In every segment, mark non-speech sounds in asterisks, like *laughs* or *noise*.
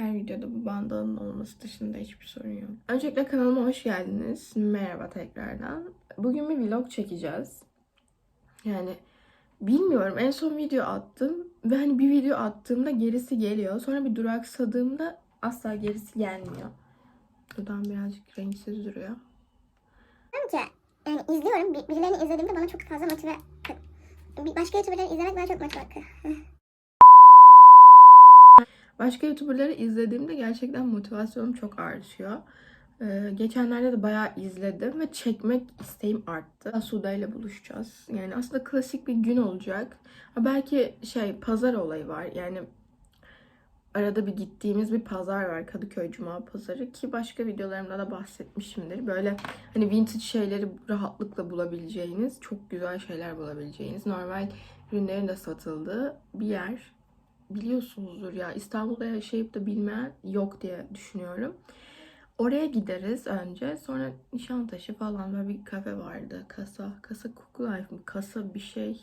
Her videoda bu bandalın olması dışında hiçbir sorun yok. Öncelikle kanalıma hoş geldiniz. Merhaba tekrardan. Bugün bir vlog çekeceğiz. Yani bilmiyorum en son video attım ve hani bir video attığımda gerisi geliyor. Sonra bir duraksadığımda asla gerisi gelmiyor. Buradan birazcık renksiz duruyor. Ki yani izliyorum. Bir- Birilerini izlediğimde bana çok fazla motive... Başka YouTuber'ları izlemek bana çok motive *laughs* Başka YouTuber'ları izlediğimde gerçekten motivasyonum çok artıyor. Ee, geçenlerde de bayağı izledim ve çekmek isteğim arttı. Suda ile buluşacağız. Yani aslında klasik bir gün olacak. Ha, belki şey pazar olayı var. Yani arada bir gittiğimiz bir pazar var. Kadıköy Cuma Pazarı ki başka videolarımda da bahsetmişimdir. Böyle hani vintage şeyleri rahatlıkla bulabileceğiniz, çok güzel şeyler bulabileceğiniz, normal ürünlerin de satıldığı bir yer biliyorsunuzdur ya İstanbul'da yaşayıp da bilmeyen yok diye düşünüyorum. Oraya gideriz önce. Sonra Nişantaşı falan böyle bir kafe vardı. Kasa. Kasa Cook Life mı? Kasa bir şey.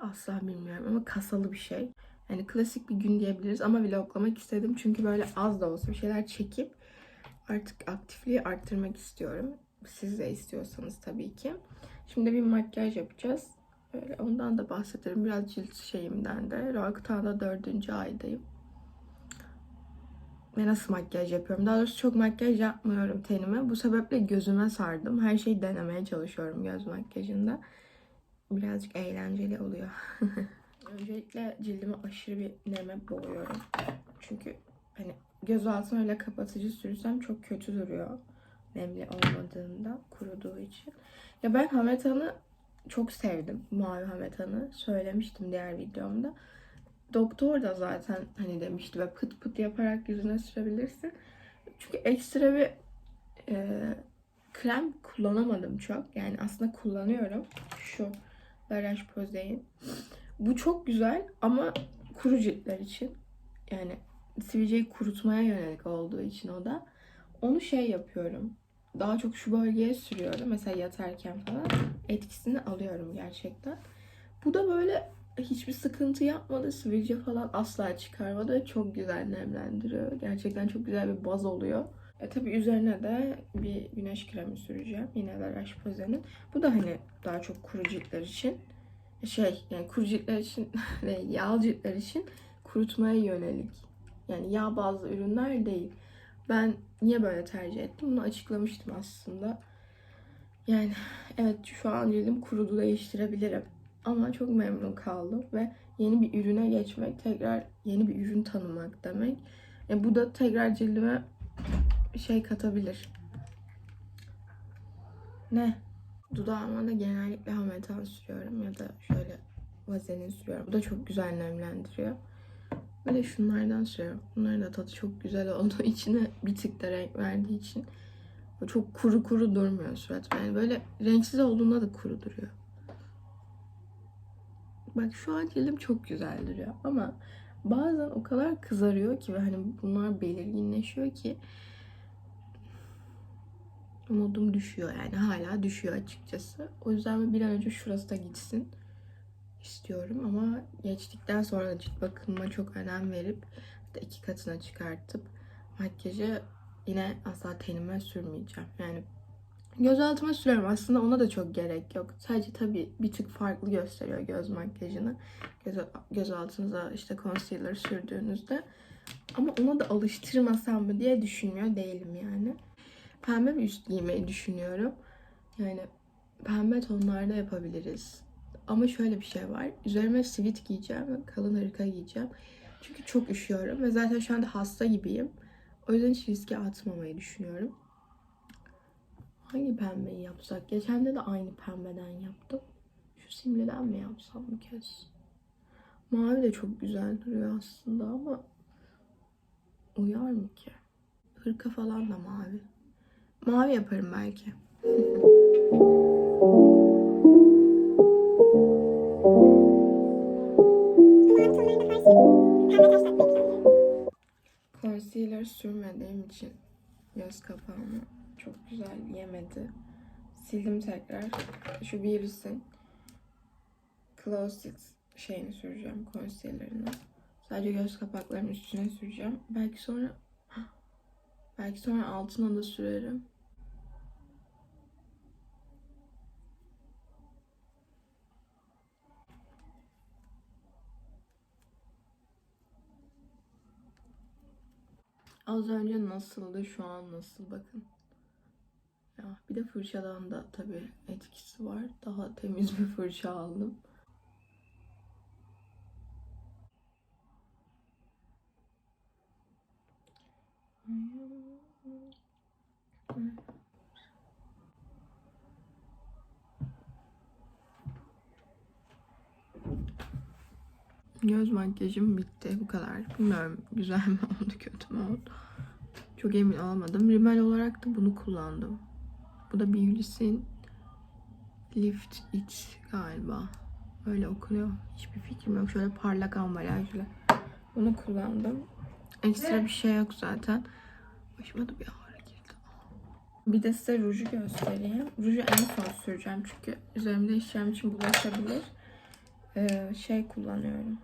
Asla bilmiyorum ama kasalı bir şey. Yani klasik bir gün diyebiliriz ama vloglamak istedim. Çünkü böyle az da olsa bir şeyler çekip artık aktifliği arttırmak istiyorum. Siz de istiyorsanız tabii ki. Şimdi bir makyaj yapacağız. Böyle ondan da bahsederim. Biraz cilt şeyimden de. Roakutan'da dördüncü aydayım. Ve nasıl makyaj yapıyorum? Daha doğrusu çok makyaj yapmıyorum tenime. Bu sebeple gözüme sardım. Her şeyi denemeye çalışıyorum göz makyajında. Birazcık eğlenceli oluyor. *laughs* Öncelikle cildimi aşırı bir neme boğuyorum. Çünkü hani göz altına öyle kapatıcı sürsem çok kötü duruyor. Nemli olmadığında, kuruduğu için. Ya ben Hametan'ı çok sevdim. Mavi Hametan'ı. Söylemiştim diğer videomda. Doktor da zaten hani demişti ve pıt pıt yaparak yüzüne sürebilirsin. Çünkü ekstra bir e, krem kullanamadım çok. Yani aslında kullanıyorum. Şu La Roche-Posay'in. Bu çok güzel ama kuru ciltler için. Yani sivilceyi kurutmaya yönelik olduğu için o da. Onu şey yapıyorum. Daha çok şu bölgeye sürüyorum. Mesela yatarken falan. Etkisini alıyorum gerçekten. Bu da böyle hiçbir sıkıntı yapmadı. Sivilce falan asla çıkarmadı ve çok güzel nemlendiriyor. Gerçekten çok güzel bir baz oluyor. E tabi üzerine de bir güneş kremi süreceğim. Yine La Roche-Posay'nin. Bu da hani daha çok kuru ciltler için şey yani kuru ciltler için *laughs* ve yağlı ciltler için kurutmaya yönelik. Yani yağ bazlı ürünler değil. Ben niye böyle tercih ettim bunu açıklamıştım aslında. Yani evet şu an cildim kurudu değiştirebilirim. Ama çok memnun kaldım ve yeni bir ürüne geçmek, tekrar yeni bir ürün tanımak demek. E bu da tekrar cildime şey katabilir. Ne? Dudağıma da genellikle hametan sürüyorum ya da şöyle vazelin sürüyorum. Bu da çok güzel nemlendiriyor. De şunlardan sürüyorum. Bunların da tadı çok güzel olduğu *laughs* için bir tık da renk verdiği için çok kuru kuru durmuyor surat. Yani böyle renksiz olduğunda da kuru duruyor. Bak şu an cildim çok güzel duruyor ama bazen o kadar kızarıyor ki ve hani bunlar belirginleşiyor ki umudum düşüyor yani hala düşüyor açıkçası. O yüzden bir an önce şurası da gitsin istiyorum ama geçtikten sonra cilt bakımıma çok önem verip hatta iki katına çıkartıp makyajı yine asla tenime sürmeyeceğim. Yani göz altıma sürüyorum. Aslında ona da çok gerek yok. Sadece tabii bir tık farklı gösteriyor göz makyajını. Göz, göz altınıza işte concealer sürdüğünüzde. Ama ona da alıştırmasam mı diye düşünmüyor değilim yani. Pembe bir üst giymeyi düşünüyorum. Yani pembe tonlarda yapabiliriz. Ama şöyle bir şey var. Üzerime sivit giyeceğim ve kalın hırka giyeceğim. Çünkü çok üşüyorum ve zaten şu anda hasta gibiyim. O yüzden hiç riske atmamayı düşünüyorum. Hangi pembeyi yapsak? Geçen de de aynı pembeden yaptım. Şu simliden mi yapsam bu kez? Mavi de çok güzel duruyor aslında ama uyar mı ki? Hırka falan da mavi. Mavi yaparım belki. *laughs* Sürmediğim için göz kapağımı çok güzel yemedi. Sildim tekrar. Şu Virus'in Close It şeyini süreceğim concealer'ını. Sadece göz kapaklarının üstüne süreceğim. Belki sonra *gasps* belki sonra altına da sürerim. Az önce nasıldı, şu an nasıl bakın. Ya bir de fırçadan da tabii etkisi var. Daha temiz bir fırça aldım. Göz makyajım bitti. Bu kadar. Bilmiyorum güzel mi oldu, kötü mü oldu. Çok emin olamadım. Rimel olarak da bunu kullandım. Bu da Beulis'in Lift It galiba. Öyle okunuyor. Hiçbir fikrim yok. Şöyle parlak ambalajlı. Bunu kullandım. Ekstra bir şey yok zaten. Başıma da bir ağrı girdi. Bir de size ruju göstereyim. Ruju en son süreceğim çünkü üzerimde işlem için bulaşabilir. Ee, şey kullanıyorum.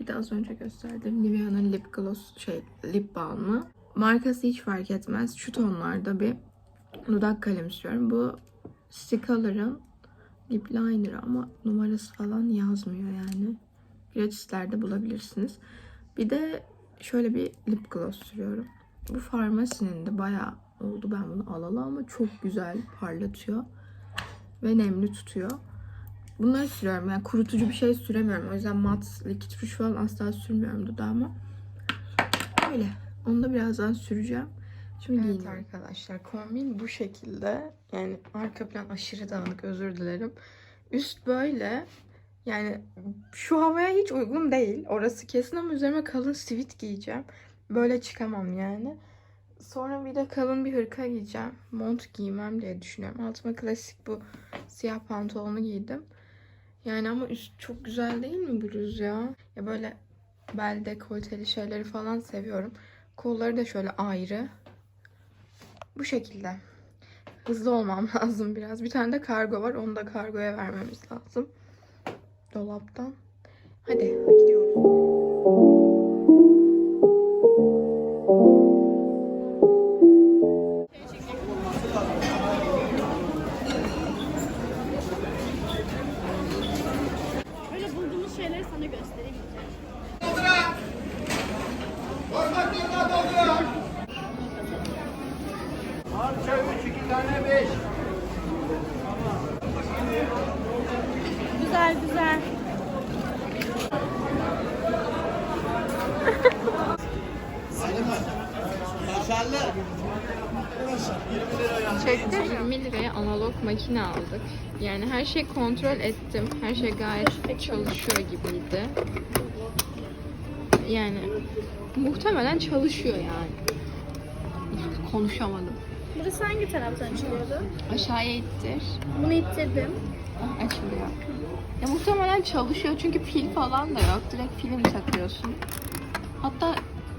Bir de az önce gösterdiğim Nivea'nın lip gloss şey lip balmı. Markası hiç fark etmez. Şu tonlarda bir dudak kalem istiyorum. Bu Sticaler'ın lip liner ama numarası falan yazmıyor yani. Gratislerde bulabilirsiniz. Bir de şöyle bir lip gloss sürüyorum. Bu farmasinin de bayağı oldu ben bunu alalı ama çok güzel parlatıyor. Ve nemli tutuyor. Bunları sürüyorum. Yani kurutucu bir şey süremiyorum. O yüzden mat, likit ruj falan asla sürmüyorum dudağıma. Öyle. Onu da birazdan süreceğim. Şimdi evet arkadaşlar kombin bu şekilde. Yani arka plan aşırı dağınık özür dilerim. Üst böyle. Yani şu havaya hiç uygun değil. Orası kesin ama üzerime kalın sivit giyeceğim. Böyle çıkamam yani. Sonra bir de kalın bir hırka giyeceğim. Mont giymem diye düşünüyorum. Altıma klasik bu siyah pantolonu giydim. Yani ama üst çok güzel değil mi bluz ya? Ya böyle bel dekolteli şeyleri falan seviyorum. Kolları da şöyle ayrı. Bu şekilde. Hızlı olmam *laughs* lazım biraz. Bir tane de kargo var. Onu da kargoya vermemiz lazım. Dolaptan. Hadi gidiyoruz. Parça 3, 2 tane 5. Güzel güzel. Kaşarlı. Çektim. 20 liraya analog makine aldık. Yani her şeyi kontrol ettim. Her şey gayet çalışıyor gibiydi. Yani muhtemelen çalışıyor yani. Konuşamadım. Burası hangi taraftan açılıyordu? Aşağıya ittir. Bunu ittirdim. Açılıyor. Ya muhtemelen çalışıyor çünkü pil falan da yok. Direkt film takıyorsun. Hatta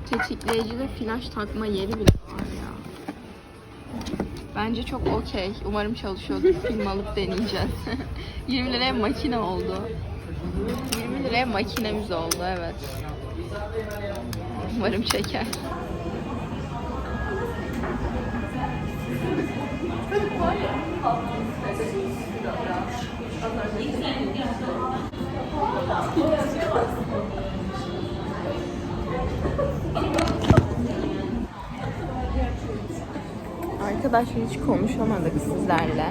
tetikleyicide flash takma yeri bile var ya. Bence çok okey. Umarım çalışıyordur. Film alıp deneyeceğiz. *laughs* 20 liraya makine oldu. 20 liraya makinemiz oldu evet. Umarım çeker. Arkadaşlar hiç konuşamadık sizlerle.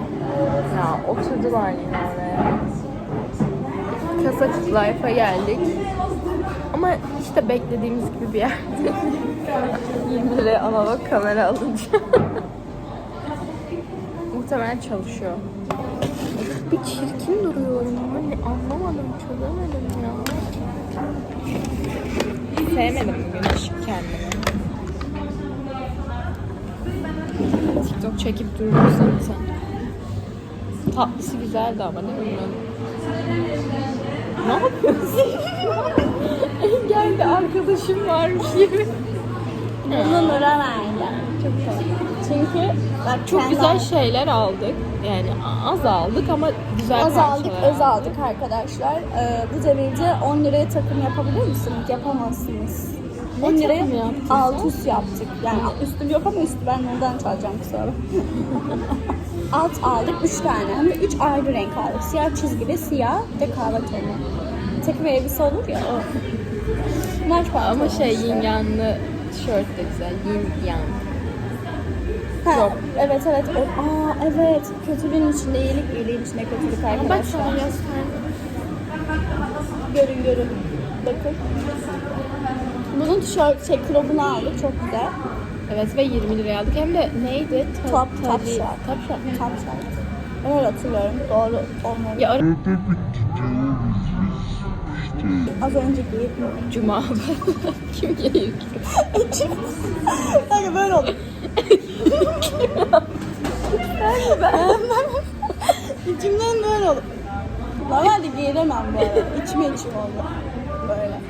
Ya oturdular yine oraya. Kasa Life'a geldik. Ama işte beklediğimiz gibi bir yerde. 20 liraya analog kamera alınca. *laughs* Muhtemelen çalışıyor. Bir çirkin duruyorum. Hani anlamadım, çözemedim ya. Sevmedim bugün hiç kendimi. TikTok çekip duruyor zaten. Tatlısı güzeldi ama değil mi? Ne yapıyorsun? *laughs* Engelli arkadaşım varmış gibi. Bunu Nur'a verdim. Çok Çünkü bak Çok güzel şeyler aldık. Yani az aldık ama güzel Az aldık, parçalar öz aldık arkadaşlar. Ee, bu devirde 10 liraya takım yapabilir misiniz? Yapamazsınız. 10 liraya yaptın alt üst yaptık. Yani üstüm yok ama üstü ben ondan çalacağım sonra. *laughs* Alt aldık 3 tane. Hem de 3 ayrı renk aldık. Siyah çizgili, siyah ve kahve tonu. Takım elbise olur ya o. Maç Ama şey yin yanlı tişört de güzel. Yin yang. Ha, evet evet. O, aa evet. Kötülüğün içinde iyilik, iyiliğin içinde kötülük arkadaşlar. Görün görün. Bakın. Bunun tişört, şey, krobunu aldık. Çok güzel. Evet ve 20 liraya aldık. Hem de neydi? Ta- Top, top tabii- shot. Top shot. Tam şart. Ben öyle hatırlıyorum. Doğru olmalı. Ya ara- Az önce giyip Cuma. *laughs* Kim gelir? Hani böyle oldu. ben ben İçimden böyle oldu. Normalde giyiremem arada. İçime içim oldu. Böyle.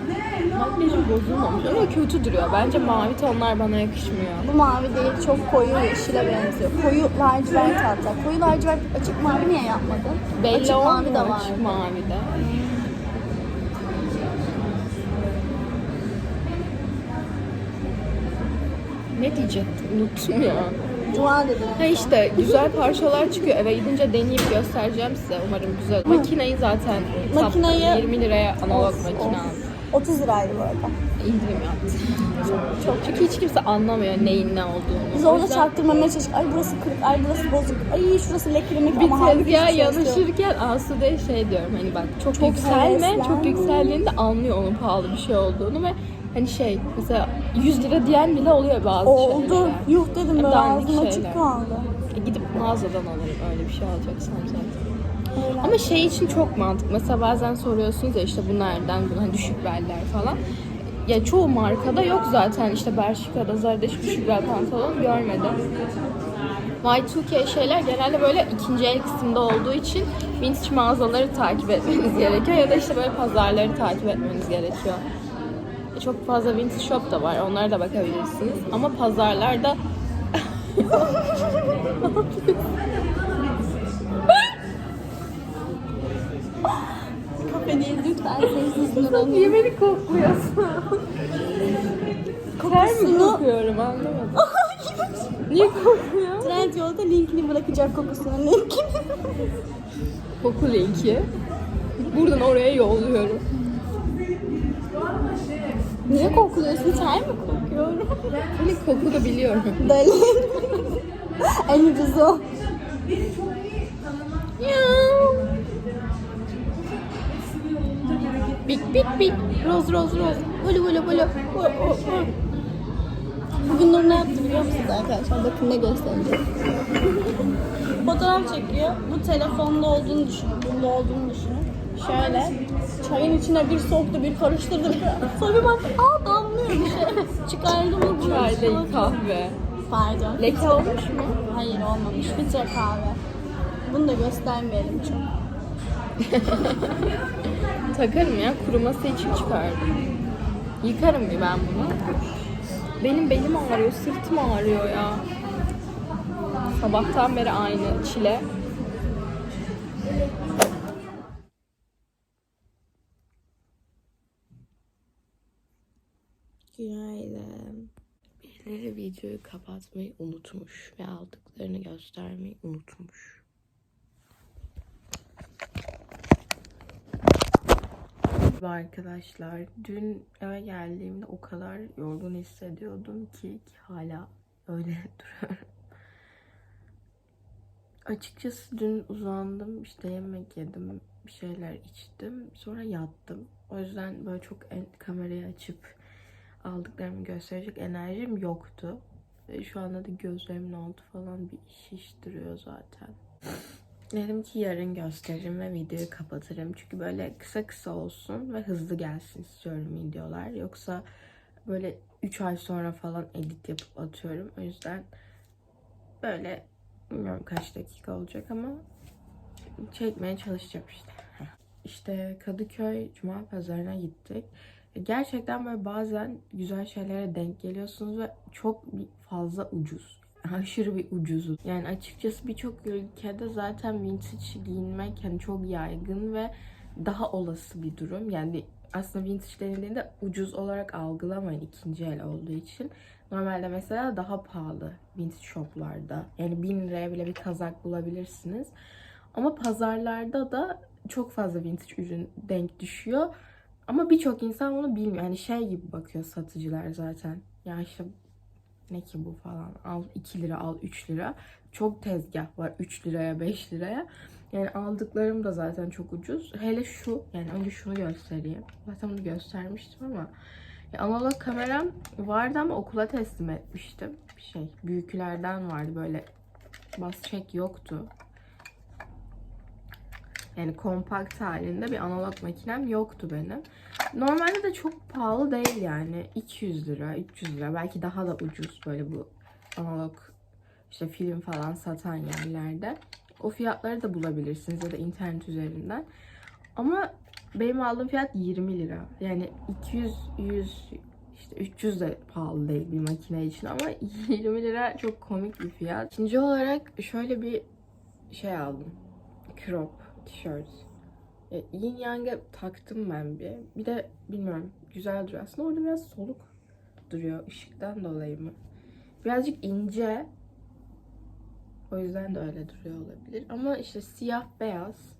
Makyajım bozulmamış ama kötü duruyor. Bence mavi tonlar bana yakışmıyor. Bu mavi değil, çok koyu yeşile benziyor. Koyu lacivert hatta. Koyu lacivert açık mavi niye yapmadın? Belli açık mavi de olmuyor var. açık mavi de. Ne diyecektim? Unuttum ya. Cuma dedim. Ha işte güzel parçalar çıkıyor. Eve gidince deneyip göstereceğim size. Umarım güzel. Makineyi zaten Makineyi- sattım. 20 liraya analog Of, makine of. aldım. 30 liraydı bu arada. İndirim yaptım. Çok, çünkü hiç kimse anlamıyor neyin ne olduğunu. Biz O orada yüzden çaktırmamaya çalıştık. Ay burası kırık, ay burası bozuk, ay şurası lekelemek bir ama halbuki tezgaha hiçbir şey yok. yanaşırken Asude'ye şey diyorum hani bak çok, yükselme heveslenme. çok yükseldiğinde anlıyor onun pahalı bir şey olduğunu ve hani şey mesela 100 lira diyen bile oluyor bazı Oldu. şeylere. Yuh dedim böyle Dandik ağzım açık şeyler. kaldı. E, gidip mağazadan alırım öyle bir şey alacaksam zaten. Ama şey için çok mantıklı. Mesela bazen soruyorsunuz ya işte bu nereden, bu hani düşük beller falan. Ya çoğu markada yok zaten. İşte Bershka'da, Zara'da hiç düşük bel pantolon görmedim. Y2K şeyler genelde böyle ikinci el kısımda olduğu için vintage mağazaları takip etmeniz gerekiyor ya da işte böyle pazarları takip etmeniz gerekiyor. Çok fazla vintage shop da var. Onlara da bakabilirsiniz. Ama pazarlarda Kafe değil lütfen sessiz durun. Niye beni kokluyorsun? Ter mi kokuyorum anlamadım. *laughs* Niye kokuyor? Trend yolda linkini bırakacak kokusunun linkini. Koku linki. Buradan oraya yolluyorum. Niye kokluyorsun? Ter mi kokuyorum? Hani koku da biliyorum. Deli. en ucuzu o. Bik bik bik. Roz roz roz. Hu, hu, hu. Bugün Nur ne yaptı biliyor musunuz arkadaşlar? Bakın ne göstereceğim. Fotoğraf çekiyor. Bu telefonda olduğunu düşünün. Bunda olduğunu düşünün. Şöyle. Çayın içine bir soktu, bir karıştırdı. Sonra bir baktım, aa damlıyor bir *laughs* şey. Çıkardım bu Çay değil kahve. Pardon. Leke olmuş mu? Hayır olmamış. Filtre kahve. Bunu da göstermeyelim çok. *laughs* Takarım ya. Kuruması için çıkardım. Yıkarım bir ben bunu. Benim belim ağrıyor, sırtım ağrıyor ya. Sabahtan beri aynı çile. Günaydın. Birileri videoyu kapatmayı unutmuş ve aldıklarını göstermeyi unutmuş. Merhaba arkadaşlar. Dün eve geldiğimde o kadar yorgun hissediyordum ki, ki hala öyle *laughs* duruyorum. Açıkçası dün uzandım, işte yemek yedim, bir şeyler içtim, sonra yattım. O yüzden böyle çok en, kamerayı açıp aldıklarımı gösterecek enerjim yoktu. Ve şu anda da gözlerimin altı falan bir şiştiriyor zaten. *laughs* Dedim ki yarın gösteririm ve videoyu kapatırım. Çünkü böyle kısa kısa olsun ve hızlı gelsin istiyorum videolar. Yoksa böyle 3 ay sonra falan edit yapıp atıyorum. O yüzden böyle bilmiyorum kaç dakika olacak ama çekmeye çalışacağım işte. *laughs* İşte Kadıköy Cuma Pazarına gittik. Gerçekten böyle bazen güzel şeylere denk geliyorsunuz ve çok fazla ucuz. *laughs* Aşırı bir ucuz. Yani açıkçası birçok ülkede zaten vintage giyinmek hani çok yaygın ve daha olası bir durum. Yani aslında vintage denildiğinde ucuz olarak algılamayın ikinci el olduğu için. Normalde mesela daha pahalı vintage shoplarda. Yani 1000 liraya bile bir kazak bulabilirsiniz. Ama pazarlarda da çok fazla vintage ürün denk düşüyor. Ama birçok insan bunu bilmiyor. Hani şey gibi bakıyor satıcılar zaten. Ya işte ne ki bu falan. Al 2 lira al 3 lira. Çok tezgah var 3 liraya 5 liraya. Yani aldıklarım da zaten çok ucuz. Hele şu yani önce şunu göstereyim. Zaten bunu göstermiştim ama ya analog kameram vardı ama okula teslim etmiştim. Şey büyüklerden vardı böyle bas çek yoktu. Yani kompakt halinde bir analog makinem yoktu benim. Normalde de çok pahalı değil yani. 200 lira, 300 lira belki daha da ucuz böyle bu analog işte film falan satan yerlerde. O fiyatları da bulabilirsiniz ya da internet üzerinden. Ama benim aldığım fiyat 20 lira. Yani 200, 100, işte 300 de pahalı değil bir makine için ama *laughs* 20 lira çok komik bir fiyat. İkinci olarak şöyle bir şey aldım. Crop tişört. Ya, Yin Yang'e taktım ben bir. Bir de bilmiyorum güzel duruyor. Aslında orada biraz soluk duruyor ışıktan dolayı mı? Birazcık ince. O yüzden de öyle duruyor olabilir. Ama işte siyah beyaz.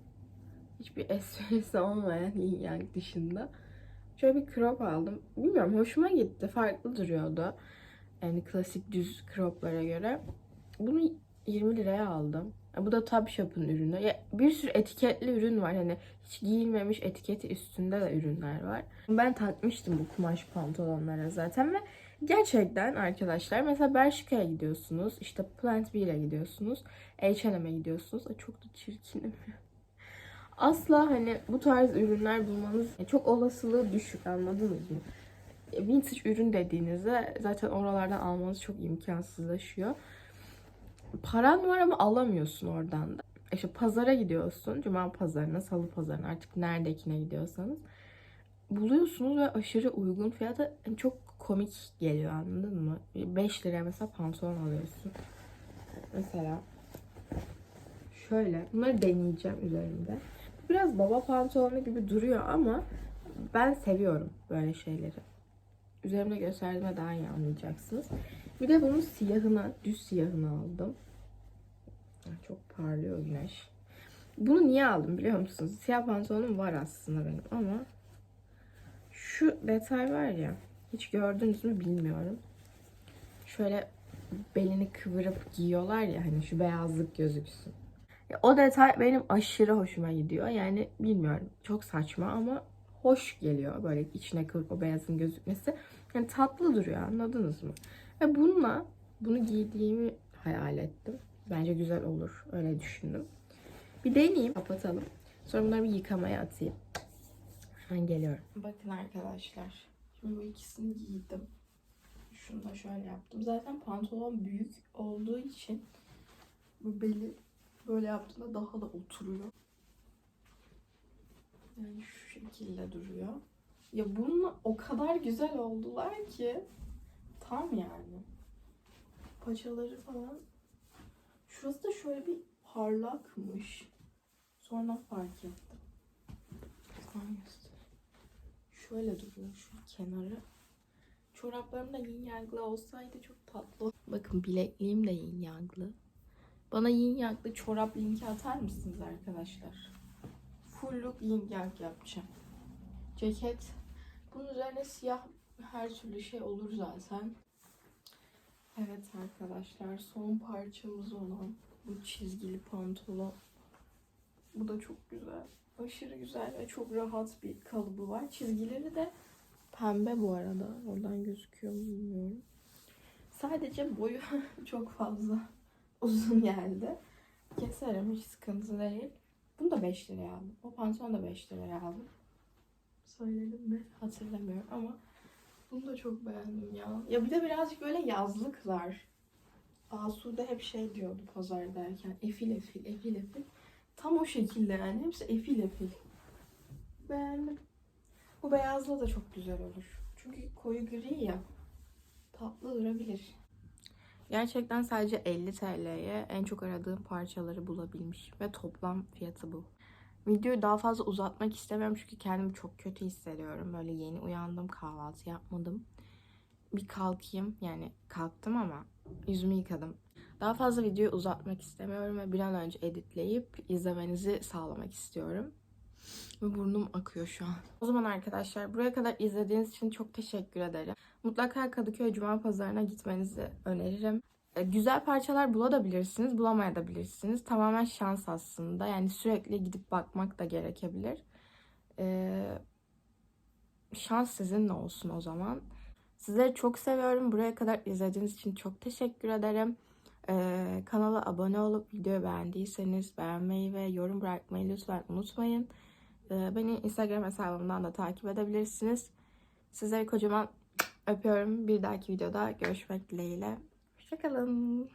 Hiçbir *laughs* esprisi olmayan Yin Yang dışında. Şöyle bir crop aldım. Bilmiyorum hoşuma gitti. Farklı duruyordu. Yani klasik düz croplara göre. Bunu 20 liraya aldım. Bu da Topshop'un ürünü. Ya bir sürü etiketli ürün var. Hani hiç giyilmemiş etiketi üstünde de ürünler var. Ben takmıştım bu kumaş pantolonlara zaten ve gerçekten arkadaşlar mesela Bershka'ya gidiyorsunuz. işte Plant B'ye gidiyorsunuz. H&M'e gidiyorsunuz. Çok da çirkinim. *laughs* Asla hani bu tarz ürünler bulmanız çok olasılığı düşük anladınız mı? Vintage ürün dediğinizde zaten oralardan almanız çok imkansızlaşıyor paran var ama alamıyorsun oradan da. İşte pazara gidiyorsun. Cuma pazarına, salı pazarına artık neredekine gidiyorsanız. Buluyorsunuz ve aşırı uygun fiyata yani çok komik geliyor anladın mı? 5 liraya mesela pantolon alıyorsun. Mesela şöyle bunları deneyeceğim üzerinde. Biraz baba pantolonu gibi duruyor ama ben seviyorum böyle şeyleri. Üzerimde gösterdiğime daha iyi anlayacaksınız. Bir de bunun siyahını, düz siyahını aldım. Çok parlıyor güneş. Bunu niye aldım biliyor musunuz? Siyah pantolonum var aslında benim ama şu detay var ya hiç gördünüz mü bilmiyorum. Şöyle belini kıvırıp giyiyorlar ya hani şu beyazlık gözüksün. O detay benim aşırı hoşuma gidiyor. Yani bilmiyorum çok saçma ama hoş geliyor böyle içine kıvırıp o beyazın gözükmesi. Yani tatlı duruyor anladınız mı? Ve bununla bunu giydiğimi hayal ettim. Bence güzel olur. Öyle düşündüm. Bir deneyeyim. Kapatalım. Sonra bunları bir yıkamaya atayım. Hemen geliyorum. Bakın arkadaşlar. Şimdi bu ikisini giydim. Şunu da şöyle yaptım. Zaten pantolon büyük olduğu için bu beli böyle yaptığımda daha da oturuyor. Yani şu şekilde duruyor. Ya bununla o kadar güzel oldular ki tam yani. Paçaları falan. Şurası da şöyle bir parlakmış. Sonra fark ettim. Şöyle duruyor şu kenarı. Çoraplarım da yin yanglı olsaydı çok tatlı. Bakın bilekliğim de yin yanglı. Bana yin yanglı çorap linki atar mısınız arkadaşlar? Full look yin yang yapacağım. Ceket. Bunun üzerine siyah her türlü şey olur zaten. Evet arkadaşlar son parçamız olan bu çizgili pantolon. Bu da çok güzel. Aşırı güzel ve çok rahat bir kalıbı var. Çizgileri de pembe bu arada. Oradan gözüküyor mu bilmiyorum. Sadece boyu *laughs* çok fazla uzun geldi. Keserim hiç sıkıntı değil. Bunu da 5 liraya aldım. O pantolonu da 5 liraya aldım. Söyledim mi? Hatırlamıyorum ama bunu da çok beğendim ya. Ya bir de birazcık böyle yazlıklar. Asude hep şey diyordu pazardayken. Efil efil, efil efil. Tam o şekilde yani. Hepsi efil efil. Beğendim. Bu beyazla da çok güzel olur. Çünkü koyu gri ya. Tatlı durabilir. Gerçekten sadece 50 TL'ye en çok aradığım parçaları bulabilmiş ve toplam fiyatı bu. Videoyu daha fazla uzatmak istemiyorum çünkü kendimi çok kötü hissediyorum. Böyle yeni uyandım, kahvaltı yapmadım. Bir kalkayım yani kalktım ama yüzümü yıkadım. Daha fazla videoyu uzatmak istemiyorum ve bir an önce editleyip izlemenizi sağlamak istiyorum. Ve burnum akıyor şu an. O zaman arkadaşlar buraya kadar izlediğiniz için çok teşekkür ederim. Mutlaka Kadıköy Cuma Pazarı'na gitmenizi öneririm. E, Güzel parçalar bulabilirsiniz, bulamayabilirsiniz. Tamamen şans aslında. Yani sürekli gidip bakmak da gerekebilir. Ee, şans sizinle olsun o zaman. Sizleri çok seviyorum. Buraya kadar izlediğiniz için çok teşekkür ederim. Ee, kanala abone olup videoyu beğendiyseniz beğenmeyi ve yorum bırakmayı lütfen unutmayın. Ee, beni Instagram hesabımdan da takip edebilirsiniz. Sizleri kocaman öpüyorum. Bir dahaki videoda görüşmek dileğiyle. Hoşçakalın.